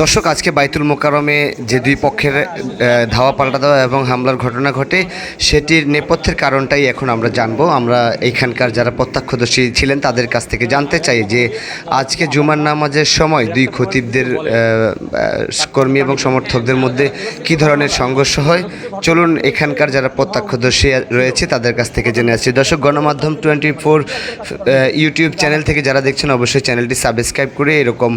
দর্শক, আজকে বাইতুল মোকারমে যে দুই পক্ষের ধাওয়া পাল্টা দেওয়া এবং হামলার ঘটনা ঘটে, সেটির নেপথ্যের কারণটাই এখন আমরা জানব। আমরা এইখানকার যারা প্রত্যক্ষদর্শী ছিলেন, তাদের কাছ থেকে জানতে চাই যে আজকে জুমার নামাজের সময় দুই খতিবদের কর্মী এবং সমর্থকদের মধ্যে কি ধরনের সংঘর্ষ হয়? চলুন, এখানকার যারা প্রত্যক্ষদর্শী রয়েছে, তাদের কাছ থেকে জেনে আসছি দর্শক, গণমাধ্যম টোয়েন্টি ফোর ইউটিউব চ্যানেল থেকে যারা দেখছেন, অবশ্যই চ্যানেলটি সাবস্ক্রাইব করে এরকম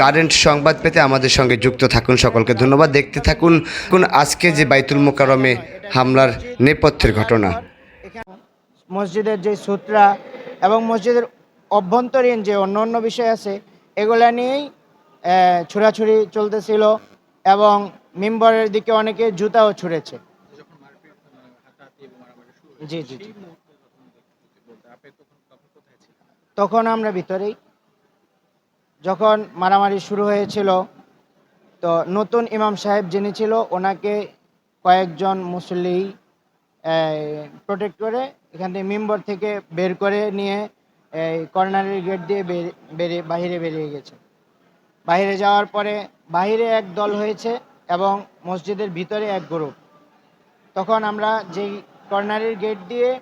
কারেন্ট সংবাদ পেতে আমাদের সঙ্গে যুক্ত থাকুন সকলকে। ধন্যবাদ। দেখতে থাকুন কোন আজকে যে বাইতুল মোকারমে হামলার নেপথ্যের ঘটনা। মসজিদের যে সূত্রা এবং মসজিদের অভ্যন্তরীণ যে অন্য অন্য বিষয় আছে, এগুলা নিয়েই ছুড়াছুড়ি চলতেছিল এবং মিম্বরের দিকে অনেকে জুতাও ছুঁড়েছে। জি জি। তখন আমরা ভিতরেই যখন মারামারি শুরু হয়েছিল, তো নতুন ইমাম সাহেব যিনি ছিল, ওনাকে কয়েকজন মুসল্লি প্রোটেক্ট করে এখান থেকে মেম্বর থেকে বের করে নিয়ে এই কর্নারের গেট দিয়ে বের- বেরিয়ে, বাহিরে বেরিয়ে গেছে। বাইরে যাওয়ার পরে বাইরে এক দল হয়েছে এবং মসজিদের ভিতরে এক গ্রুপ তখন আমরা যেই কর্নারের গেট দিয়ে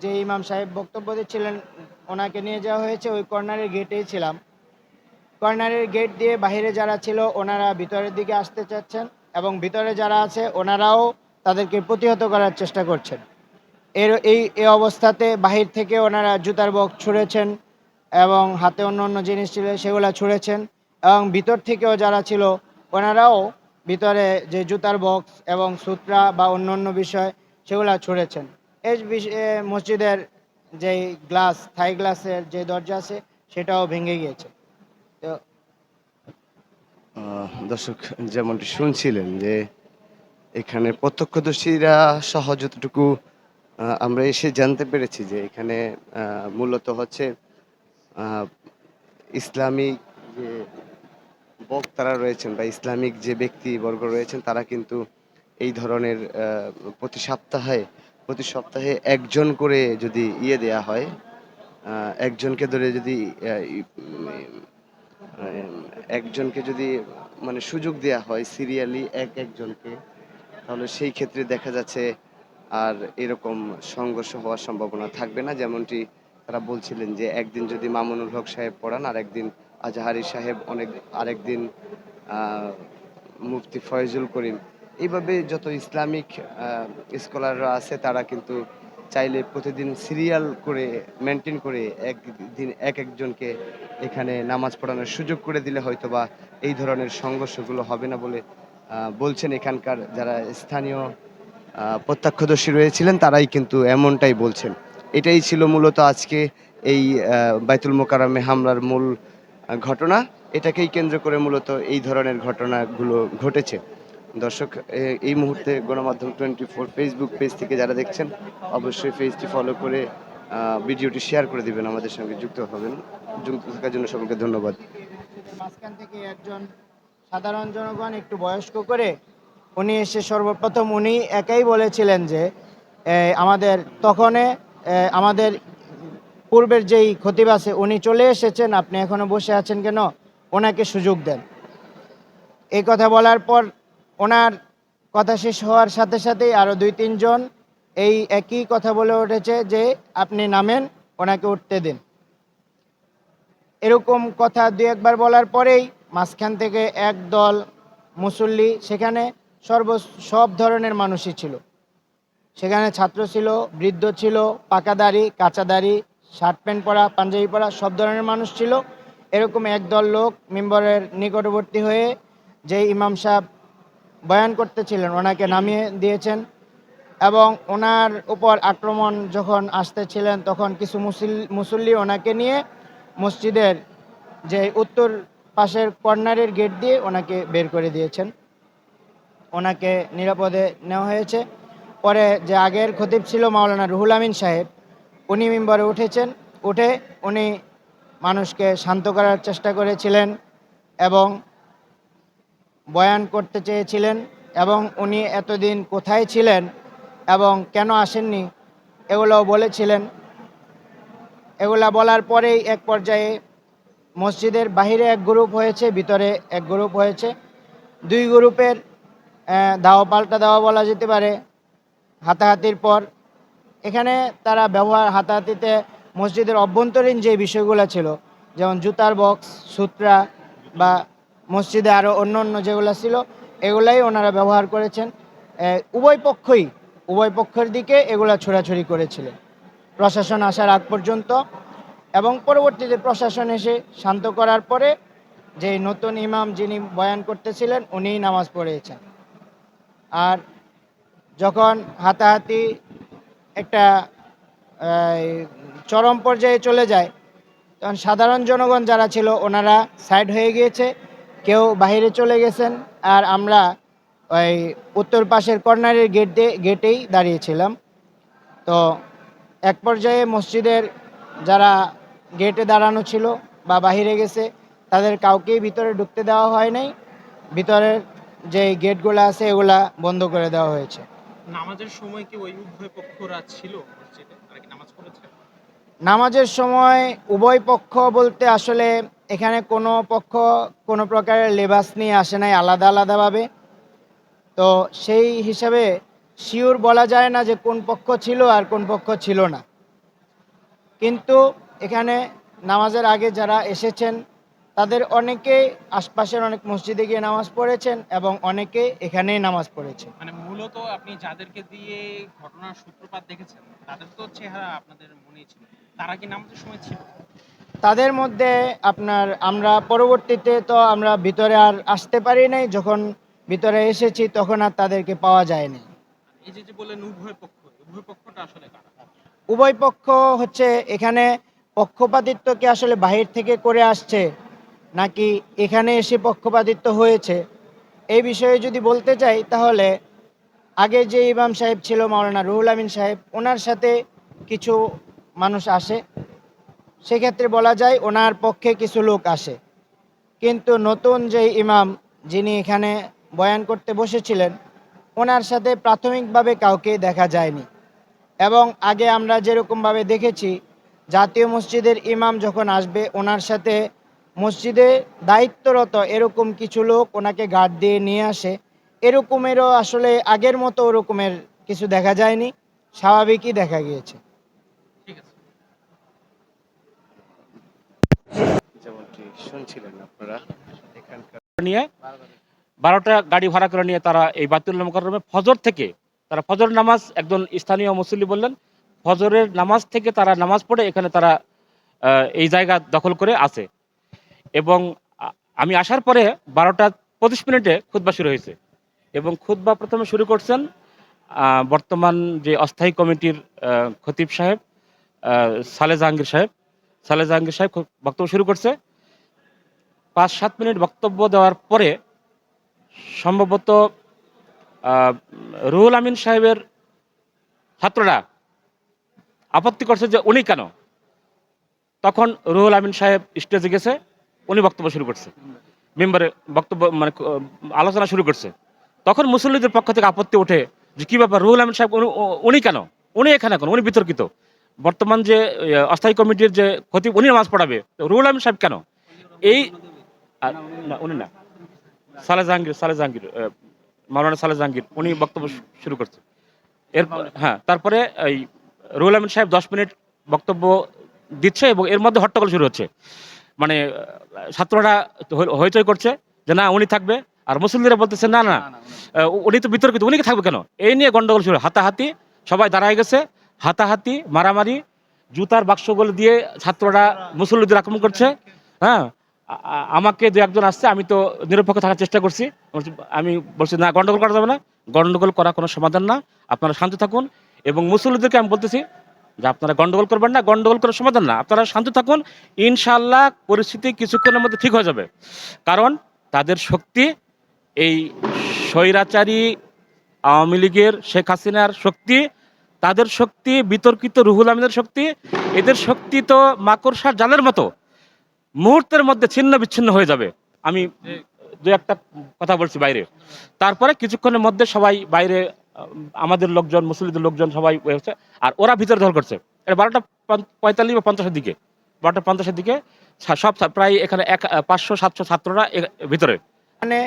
যে ইমাম সাহেব বক্তব্য দিচ্ছিলেন, ওনাকে নিয়ে যাওয়া হয়েছে, ওই কর্নারের গেটেই ছিলাম। কর্নারের গেট দিয়ে বাইরে যারা ছিল, ওনারা ভিতরের দিকে আসতে চাচ্ছেন এবং ভিতরে যারা আছে, ওনারাও তাদেরকে প্রতিহত করার চেষ্টা করছেন। এর, এই এই অবস্থাতে বাহির থেকে ওনারা জুতার বক্স ছুঁড়েছেন এবং হাতে অন্য অন্য জিনিস ছিল, সেগুলো ছুঁড়েছেন এবং ভিতর থেকেও যারা ছিল, ওনারাও ভিতরে যে জুতার বক্স এবং সূত্রা বা অন্য অন্য বিষয়, সেগুলো ছুঁড়েছেন। এই এ মসজিদের যেই গ্লাস, থাই গ্লাসের যে দরজা আছে, সেটাও ভেঙে গিয়েছে। দর্শক, যেমনটি শুনছিলেন যে এখানে প্রত্যক্ষদর্শীরা সহ যতটুকু আমরা এসে জানতে পেরেছি যে এখানে মূলত হচ্ছে ইসলামিক যে বক্তারা রয়েছেন বা ইসলামিক যে ব্যক্তিবর্গ রয়েছেন, তারা কিন্তু এই ধরনের প্রতি সপ্তাহে প্রতি সপ্তাহে একজন করে যদি ইয়ে দেয়া হয় একজনকে ধরে যদি একজনকে যদি মানে সুযোগ দেয়া হয় সিরিয়ালি এক একজনকে, তাহলে সেই ক্ষেত্রে দেখা যাচ্ছে আর এরকম সংঘর্ষ হওয়ার সম্ভাবনা থাকবে না। যেমনটি তারা বলছিলেন যে একদিন যদি মামুনুল হক সাহেব পড়ান আর একদিন আজাহারি সাহেব, অনেক, আরেকদিন মুফতি ফয়জুল করিম। এইভাবে যত ইসলামিক স্কলাররা আছে তারা কিন্তু চাইলে প্রতিদিন সিরিয়াল করে মেনটেন করে একদিন এক একজনকে এখানে নামাজ পড়ানোর সুযোগ করে দিলে হয়তো বা এই ধরনের সংঘর্ষগুলো হবে না বলে বলছেন এখানকার যারা স্থানীয় প্রত্যক্ষদর্শী রয়েছিলেন তারাই কিন্তু এমনটাই বলছেন। এটাই ছিল মূলত আজকে এই বাইতুল মোকারমে হামলার মূল ঘটনা। এটাকেই কেন্দ্র করে মূলত এই ধরনের ঘটনাগুলো ঘটেছে। দর্শক এই মুহূর্তে গণমাধ্যম টোয়েন্টি ফোর ফেসবুক পেজ থেকে যারা দেখছেন, অবশ্যই পেজটি ফলো করে ভিডিওটি শেয়ার করে দিবেন, আমাদের সঙ্গে যুক্ত হবেন। যুক্ত থাকার জন্য সকলকে ধন্যবাদ। মাঝখান থেকে একজন সাধারণ জনগণ একটু বয়স্ক করে, উনি এসে সর্বপ্রথম উনি একাই বলেছিলেন যে আমাদের তখনে আমাদের পূর্বের যেই খতিব আছে, উনি চলে এসেছেন, আপনি এখনও বসে আছেন কেন? ওনাকে সুযোগ দেন। এই কথা বলার পর ওনার কথা শেষ হওয়ার সাথে সাথেই আরও দুই, তিনজন এই একই কথা বলে উঠেছে যে আপনি নামেন, ওনাকে উঠতে দিন। এরকম কথা দু একবার বলার পরেই মাঝখান থেকে এক দল মুসল্লি সেখানে সর্ব, সব ধরনের মানুষই ছিল। সেখানে ছাত্র ছিল, বৃদ্ধ ছিল, পাকাদারি, কাঁচাদারি, শার্ট প্যান্ট পরা, পাঞ্জাবি পরা, সব ধরনের মানুষ ছিল। এরকম একদল লোক মেম্বারের নিকটবর্তী হয়ে যে ইমাম সাহেব বয়ান করতেছিলেন, ওনাকে নামিয়ে দিয়েছেন এবং ওনার উপর আক্রমণ যখন আসতেছিলেন, তখন কিছু মুসল, মুসল্লি ওনাকে নিয়ে মসজিদের যে উত্তর পাশের কর্নারের গেট দিয়ে ওনাকে বের করে দিয়েছেন। ওনাকে নিরাপদে নেওয়া হয়েছে। পরে যে আগের খতিব ছিল মাওলানা রুহুল আমিন সাহেব, উনি মেম্বারে উঠেছেন। উঠে উনি মানুষকে শান্ত করার চেষ্টা করেছিলেন এবং বয়ান করতে চেয়েছিলেন এবং উনি এতদিন কোথায় ছিলেন এবং কেন আসেননি এগুলো বলেছিলেন। এগুলা বলার পরেই এক পর্যায়ে মসজিদের বাহিরে এক গ্রুপ হয়েছে ভিতরে এক গ্রুপ হয়েছে। দুই গ্রুপের আহ, দাও পাল্টা দেওয়া বলা যেতে পারে হাতাহাতির পর। এখানে তারা ব্যবহার হাতাহাতিতে মসজিদের অভ্যন্তরীণ যে বিষয়গুলো ছিল যেমন জুতার বক্স সূত্রা বা মসজিদে আরও অন্য অন্য যেগুলো ছিল, এগুলাই ওনারা ব্যবহার করেছেন। উভয় পক্ষই, উভয় পক্ষের দিকে এগুলা ছোড়াছড়ি করেছিলেন। প্রশাসন আসার আগ পর্যন্ত এবং পরবর্তীতে প্রশাসন এসে শান্ত করার পরে যে নতুন ইমাম যিনি বয়ান করতেছিলেন, উনিই নামাজ পড়েছেন। আর যখন হাতাহাতি একটা চরম পর্যায়ে চলে যায়, তখন সাধারণ জনগণ যারা ছিল, ওনারা সাইড হয়ে গিয়েছে। কেউ বাইরে চলে গেছেন আর আমরা ওই উত্তর পাশের কর্নারের গেট দিয়ে গেটেই দাঁড়িয়েছিলাম। তো এক পর্যায়ে মসজিদের যারা গেটে দাঁড়ানো ছিল বা বাইরে গেছে তাদের কাউকেই ভিতরে ঢুকতে দেওয়া হয় নাই। ভিতরের যে গেটগুলো আছে এগুলা বন্ধ করে দেওয়া হয়েছে। নামাজের সময় কি ওই উভয় পক্ষরা ছিল নামাজ পড়েছে? নামাজের সময় উভয় পক্ষ বলতে আসলে এখানে কোনো পক্ষ, কোনো প্রকারের লেবাস নিয়ে আসে নাই আলাদা আলাদাভাবে। তো সেই হিসাবে শিওর বলা যায় না যে কোন পক্ষ ছিল আর কোন পক্ষ ছিল না। কিন্তু এখানে নামাজের আগে যারা এসেছেন, তাদের অনেকে আশপাশের অনেক মসজিদে গিয়ে নামাজ পড়েছেন এবং অনেকে এখানেই নামাজ পড়েছে মানে মূলত আপনি যাদেরকে দিয়ে ঘটনার সূত্রপাত দেখেছেন, তাদের তো চেহারা আপনাদের মনেই ছিল। তারা কি নামাজের সময় ছিল? তাদের মধ্যে আপনার আমরা পরবর্তীতে তো আমরা ভিতরে আর আসতে পারি নাই যখন ভিতরে এসেছি তখন আর তাদেরকে পাওয়া যায়নি। এই যে যে বললেন উভয় পক্ষ উভয় পক্ষটা আসলে কারা? উভয় পক্ষ হচ্ছে এখানে পক্ষপাতিত্ব কি আসলে বাহির থেকে করে আসছে নাকি এখানে এসে পক্ষপাতিত্ব হয়েছে? এই বিষয়ে যদি বলতে চাই তাহলে আগে যে ইমাম সাহেব ছিল মাওলানা রুহুল আমিন সাহেব ওনার সাথে কিছু মানুষ আসে। সেক্ষেত্রে বলা যায় ওনার পক্ষে কিছু লোক আসে। কিন্তু নতুন যে ইমাম যিনি এখানে বয়ান করতে বসেছিলেন, ওনার সাথে প্রাথমিকভাবে কাউকে দেখা যায়নি। এবং আগে আমরা যেরকমভাবে দেখেছি, জাতীয় মসজিদের ইমাম যখন আসবে, ওনার সাথে মসজিদে দায়িত্বরত এরকম কিছু লোক ওনাকে গার্ড দিয়ে নিয়ে আসে। এরকমেরও আসলে আগের মতো ওরকমের কিছু দেখা যায়নি, স্বাভাবিকই দেখা গিয়েছে ঠিক আছে যেমনটি শুনছিলেন আপনারা? নিয়ে, বারোটা গাড়ি ভাড়া করে নিয়ে তারা এই বাতুল মোকাররমে ফজর থেকে, তারা ফজর নামাজ একজন স্থানীয় মুসল্লি বললেন, ফজরের নামাজ থেকে তারা নামাজ পড়ে এখানে তারা এই জায়গা দখল করে আছে। এবং আমি আসার পরে বারোটা পঁচিশ মিনিটে খুতবা শুরু হয়েছে। এবং খুতবা প্রথমে শুরু করছেন বর্তমান যে অস্থায়ী কমিটির খতিব সাহেব সালে জাহাঙ্গীর সাহেব। সালে জাহাঙ্গীর সাহেব বক্তব্য শুরু করছে পাঁচ সাত মিনিট বক্তব্য দেওয়ার পরে সম্ভবত রুহুল আমিন সাহেবের ছাত্ররা আপত্তি করছে যে উনি কেন? তখন রুহুল আমিন সাহেব স্টেজে গেছে, উনি বক্তব্য শুরু করছে। মেম্বারে বক্তব্য মানে আলোচনা শুরু করছে। তখন মুসল্লিদের পক্ষ থেকে আপত্তি ওঠে যে কী ব্যাপার, রুহুল আমিন সাহেব উনি- কেন? উনি এখানে কেন? উনি বিতর্কিত। বর্তমান যে অস্থায়ী কমিটির যে খতিব উনি নামাজ পড়াবে। রুহুল আমিন সাহেব কেন? এই না উনি না। সালে জাহাঙ্গীর সালে জাহাঙ্গীর মাওলানা সালে জাহাঙ্গীর উনি বক্তব্য শুরু করছে। এর হ্যাঁ তারপরে এই রুহুল আমিন সাহেব দশ মিনিট বক্তব্য দিচ্ছে এবং এর মধ্যে হট্টগোল শুরু হচ্ছে। মানে ছাত্ররা হইচই করছে যে না উনি থাকবে। আর মুসলিমরা বলতেছে না না উনি তো বিতর্কিত উনি কি থাকবে কেন? এই নিয়ে গন্ডগোল শুরু হাতাহাতি সবাই দাঁড়ায় গেছে হাতাহাতি মারামারি জুতার বাক্সগুলো দিয়ে ছাত্ররা মুসল্লিদের আক্রমণ করছে। হ্যাঁ আমাকে দু একজন আসছে, আমি তো নিরপেক্ষ থাকার চেষ্টা করছি। আমি বলছি, না, গন্ডগোল করা যাবে না। গন্ডগোল করা কোনো সমাধান না। আপনারা শান্ত থাকুন। এবং মুসল্লিদেরকে আমি বলতেছি যে, আপনারা গন্ডগোল করবেন না। গন্ডগোল করার সমাধান না। আপনারা শান্ত থাকুন। ইনশাল্লাহ পরিস্থিতি কিছুক্ষণের মধ্যে ঠিক হয়ে যাবে। কারণ তাদের শক্তি এই স্বৈরাচারী আওয়ামী লীগের শেখ হাসিনার শক্তি, তাদের শক্তি, বিতর্কিত রুহুল আমিনের শক্তি, এদের শক্তি তো মাকড়সার জালের মতো। মুহূর্তের মধ্যে ছিন্ন বিচ্ছিন্ন হয়ে যাবে। আমি দু একটা কথা বলছি বাইরে। তারপরে কিছুক্ষণের মধ্যে সবাই বাইরে আমাদের লোকজন, মুসলিমদের লোকজন সবাই হচ্ছে। আর ওরা ভিতরে দখল করছে। এটা বারোটা পঁয়তাল্লিশ বা পঞ্চাশের দিকে। বারোটা পঞ্চাশের দিকে সব প্রায় এখানে এক পাঁচশো, সাতশো ছাত্ররা ভিতরে। মানে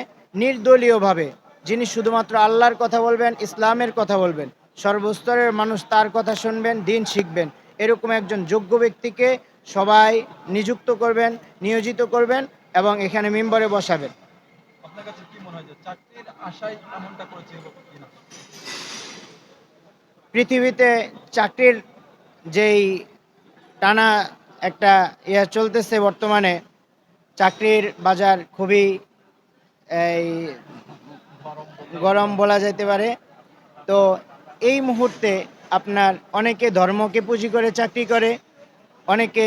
নির্দলীয়ভাবে যিনি শুধুমাত্র আল্লাহর কথা বলবেন, ইসলামের কথা বলবেন, সর্বস্তরের মানুষ তার কথা শুনবেন, দিন শিখবেন, এরকম একজন যোগ্য ব্যক্তিকে সবাই নিযুক্ত করবেন নিয়োজিত করবেন এবং এখানে মেম্বারে বসাবেন। পৃথিবীতে চাকরির যেই টানা একটা ইয়ে চলতেছে বর্তমানে চাকরির বাজার খুবই এই গরম বলা যেতে পারে। তো এই মুহূর্তে আপনার অনেকে ধর্মকে পুঁজি করে চাকরি করে অনেকে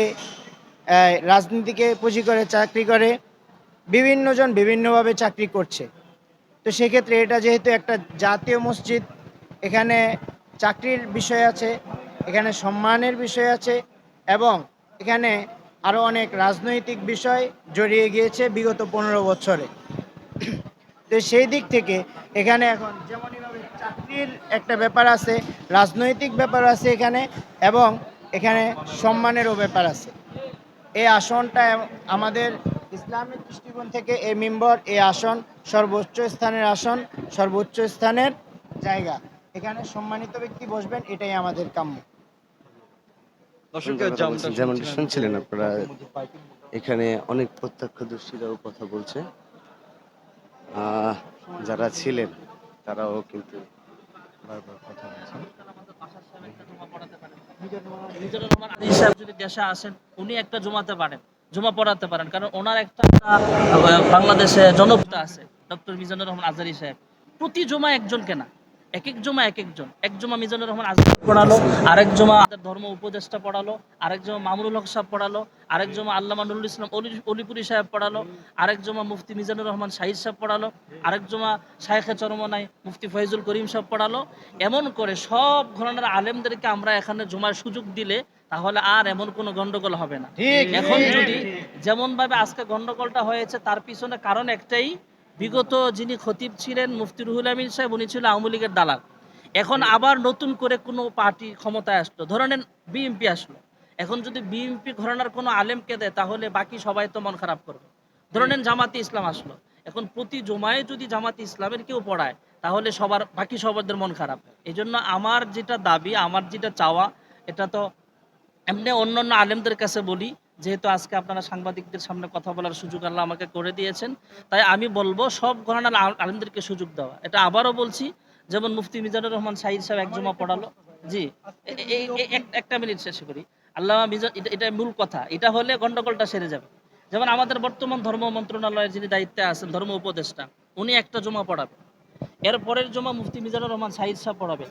রাজনীতিকে পুঁজি করে চাকরি করে, বিভিন্নজন বিভিন্নভাবে চাকরি করছে। তো সেক্ষেত্রে এটা যেহেতু একটা জাতীয় মসজিদ, এখানে চাকরির বিষয় আছে, এখানে সম্মানের বিষয় আছে, এবং এখানে আরও অনেক রাজনৈতিক বিষয় জড়িয়ে গিয়েছে বিগত পনেরো বছরে। তো সেই দিক থেকে এখানে এখন যেমনইভাবে চাকরির একটা ব্যাপার আছে, রাজনৈতিক ব্যাপার আছে এখানে, এবং এখানে সম্মানেরও ব্যাপার আছে। এই আসনটা আমাদের ইসলামিক দৃষ্টিকোণ থেকে এই মেম্বর এই আসন সর্বোচ্চ স্থানের আসন সর্বোচ্চ স্থানের জায়গা। এখানে সম্মানিত ব্যক্তি বসবেন এটাই আমাদের কাম্য। দর্শকের কথা শুনছিলেন আপনারা এখানে অনেক প্রত্যক্ষদর্শীরাও কথা বলছে। আহ, যারা ছিলেন তারাও কিন্তু বারবার কথা বলছেন। দেশে আসেন, উনি একটা জমাতে পারেন। জমা পারেন, কারণ ওনার একটা বাংলাদেশে জনপ্রিয়তা আছে, ডক্টর মিজানুর রহমান আজারি সাহেব। প্রতি জমা একজন কেনা। এক এক জমা এক একজন এক জমা মিজানুর রহমান পড়ালো আরেক জমা ধর্ম উপদেষ্টা পড়ালো আরেক জমা মামুনুল হক সাহেব পড়ালো আরেক জমা আল্লামা নুরুল ইসলাম অলিপুরি সাহেব পড়ালো আরেক জমা মুফতি মিজানুর রহমান শাহিদ সাহেব পড়ালো আরেক জমা শায়েখে চরমনাই মুফতি ফয়জুল করিম সাহেব পড়ালো। এমন করে সব ঘরানার আলেমদেরকে আমরা এখানে জমার সুযোগ দিলে তাহলে আর এমন কোনো গন্ডগোল হবে না। এখন যদি যেমন ভাবে আজকে গন্ডগোলটা হয়েছে তার পিছনে কারণ একটাই বিগত যিনি খতিব ছিলেন মুফতি রুহুল আমিন সাহেব উনি ছিল আওয়ামী লীগের দালাল। এখন আবার নতুন করে কোনো পার্টি ক্ষমতায় আসলো। ধরে নেন বিএনপি আসলো। এখন যদি বিএনপি ঘরানার কোনো আলেমকে দেয় তাহলে বাকি সবাই তো মন খারাপ করবে। ধরে নেন জামাতি ইসলাম আসলো। এখন প্রতি জমায়ে যদি জামাতি ইসলামের কেউ পড়ায় তাহলে সবার বাকি সবারদের মন খারাপ। এই জন্য আমার যেটা দাবি আমার যেটা চাওয়া এটা তো এমনি অন্য অন্য আলেমদের কাছে বলি যেহেতু আজকে আপনারা সাংবাদিকদের সামনে কথা বলার সুযোগ আল্লাহ আমাকে করে দিয়েছেন, তাই আমি বলব সব ঘরানার আল- আলেমদেরকে সুযোগ দেওয়া। এটা আবারও বলছি, যেমন মুফতি মিজানুর রহমান সাহিদ সাহেব এক জমা পড়ালো। জি একটা মিনিট শেষ করি। আল্লাহ মিজান এটা মূল কথা। এটা হলে গন্ডগোলটা সেরে যাবে। যেমন আমাদের বর্তমান ধর্ম মন্ত্রণালয়ের যিনি দায়িত্বে আছেন, ধর্ম উপদেষ্টা, উনি একটা জমা পড়াবে। এরপরের জমা মুফতি মিজানুর রহমান সাহিদ সাহেব পড়াবে।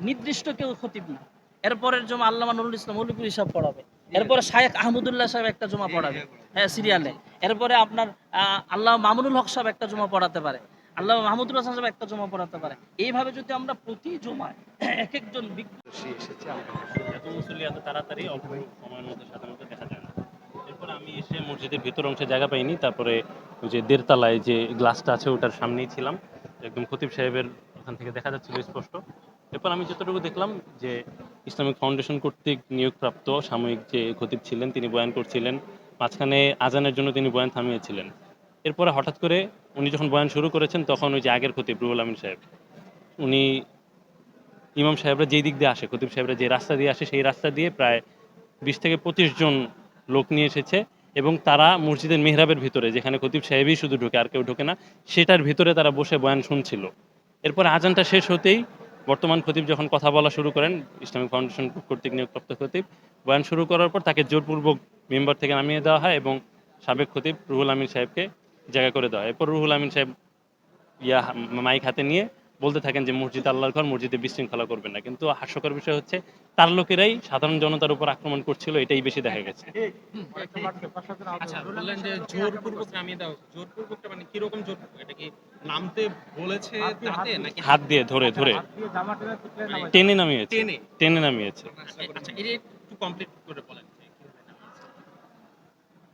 নির্দিষ্ট কেউ খতিব না। এরপরের জমা আল্লামা নুরুল ইসলাম অলিপুরি সাহেব পড়াবে। এরপরে শায়েখ আহমদুল্লাহ সাহেব একটা জমা পড়াবে হ্যাঁ সিরিয়ালে। এরপরে আপনার আহ, আল্লাহ মামুনুল হক সাহেব একটা জমা পড়াতে পারে। আল্লাহ মাহমুদুল্লাহ সাহেব একটা জমা পড়াতে পারে। এইভাবে যদি আমরা প্রতি জমায় এক একজন বিজ্ঞ এত মুসল্লি এত তাড়াতাড়ি অল্প সময়ের মধ্যে সাধারণত দেখা যায় না। এরপর আমি এসে মসজিদের ভেতর অংশে জায়গা পাইনি তারপরে ওই যে দেড়তলায় যে গ্লাসটা আছে ওটার সামনেই ছিলাম। একদম খতিব সাহেবের ওখান থেকে দেখা যাচ্ছিল স্পষ্ট। এরপর আমি যতটুকু দেখলাম যে ইসলামিক ফাউন্ডেশন কর্তৃক নিয়োগপ্রাপ্ত সাময়িক যে খতিব ছিলেন, তিনি বয়ান করছিলেন, মাঝখানে আজানের জন্য তিনি বয়ান থামিয়েছিলেন। এরপরে হঠাৎ করে উনি যখন বয়ান শুরু করেছেন, তখন ওই যে আগের খতিব রুহুল আমিন সাহেব, উনি ইমাম সাহেবরা যেই দিক দিয়ে আসে, খতিব সাহেবরা যে রাস্তা দিয়ে আসে, সেই রাস্তা দিয়ে প্রায় বিশ থেকে পঁচিশ জন লোক নিয়ে এসেছে এবং তারা মসজিদের মেহরাবের ভিতরে, যেখানে খতিব সাহেবই শুধু ঢোকে আর কেউ ঢোকে না, সেটার ভিতরে তারা বসে বয়ান শুনছিল। এরপর আজানটা শেষ হতেই বর্তমান খতিব যখন কথা বলা শুরু করেন, ইসলামিক ফাউন্ডেশন কর্তৃক নিয়োগপ্রাপ্ত খতিব, বয়ান শুরু করার পর তাকে জোরপূর্বক মেম্বার থেকে নামিয়ে দেওয়া হয় এবং সাবেক খতিব রুহুল আমিন সাহেবকে জায়গা করে দেওয়া হয়। এরপর রুহুল আমিন সাহেব ইয়া মাইক হাতে নিয়ে বলতে থাকেন যে, মসজিদ আল্লাহর ঘর, মসজিদে বিশৃঙ্খলা করবেন না। কিন্তু হাস্যকর বিষয় হচ্ছে তার লোকেরাই সাধারণ জনতার উপর আক্রমণ করছিল এটাই বেশি দেখা গেছে। আচ্ছা বললেন যে জোরপূর্বক নামিয়ে দেওয়া হয়েছে। জোরপূর্বকটা মানে কীরকম জোরপূর্বক? এটা কি নামতে বলেছে তাতে নাকি হাত দিয়ে ধরে ধরে। টেনে নামিয়েছে। টেনে? টেনে নামিয়েছে। আচ্ছা এটা একটু কমপ্লিট করে বলেন।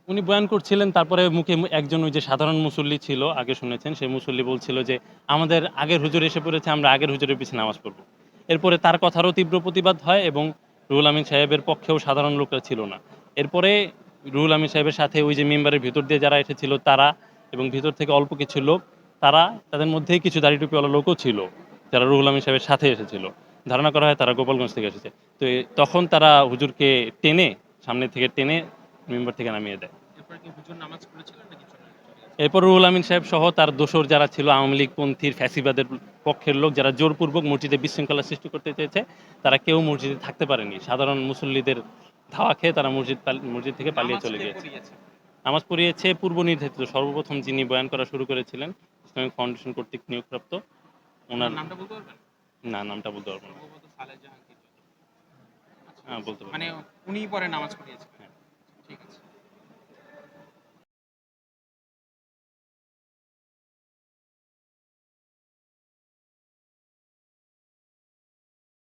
উনি বয়ান করছিলেন তারপরে মুখে একজন ওই যে সাধারণ মুসল্লি ছিল আগে শুনেছেন সেই মুসল্লি বলছিল যে আমাদের আগের হুজুর এসে পড়েছে আমরা আগের হুজুরের পিছনে নামাজ পড়ব। এরপরে তার কথারও তীব্র প্রতিবাদ হয় এবং রুহুল আমিন সাহেবের পক্ষেও সাধারণ লোকরা ছিল না। এরপরে রুহুল আমিন সাহেবের সাথে ওই যে মেম্বারের ভিতর দিয়ে যারা এসেছিল তারা এবং ভিতর থেকে অল্প কিছু লোক, তারা তাদের মধ্যেই কিছু দাড়ি টুপিওয়ালা লোকও ছিল যারা রুহুল আমিন সাহেবের সাথে এসেছিল। ধারণা করা হয় তারা গোপালগঞ্জ থেকে এসেছে। তো তখন তারা হুজুরকে টেনে, সামনে থেকে টেনে মেম্বার থেকে নামিয়ে দেয়। এরপর রুহুল আমিন সাহেব সহ তার দোসর যারা ছিল আওয়ামী লীগ পন্থীর ফ্যাসিবাদের পক্ষের লোক যারা জোরপূর্বক মসজিদে বিশৃঙ্খলা সৃষ্টি করতে চেয়েছে তারা কেউ মসজিদে থাকতে পারেনি। সাধারণ মুসল্লিদের ধাওয়া খেয়ে তারা মসজিদ মসজিদ থেকে পালিয়ে চলে গিয়েছে। পড়িয়েছে? নামাজ পড়িয়েছে পূর্ব নির্ধারিত। সর্বপ্রথম যিনি বয়ান করা শুরু করেছিলেন ইসলামিক ফাউন্ডেশন কর্তৃক নিয়োগপ্রাপ্ত ওনার না নামটা বলতে পারব না। হ্যাঁ বলতে পারব। মানে উনিই পরে নামাজ পড়িয়েছেন ঠিক আছে।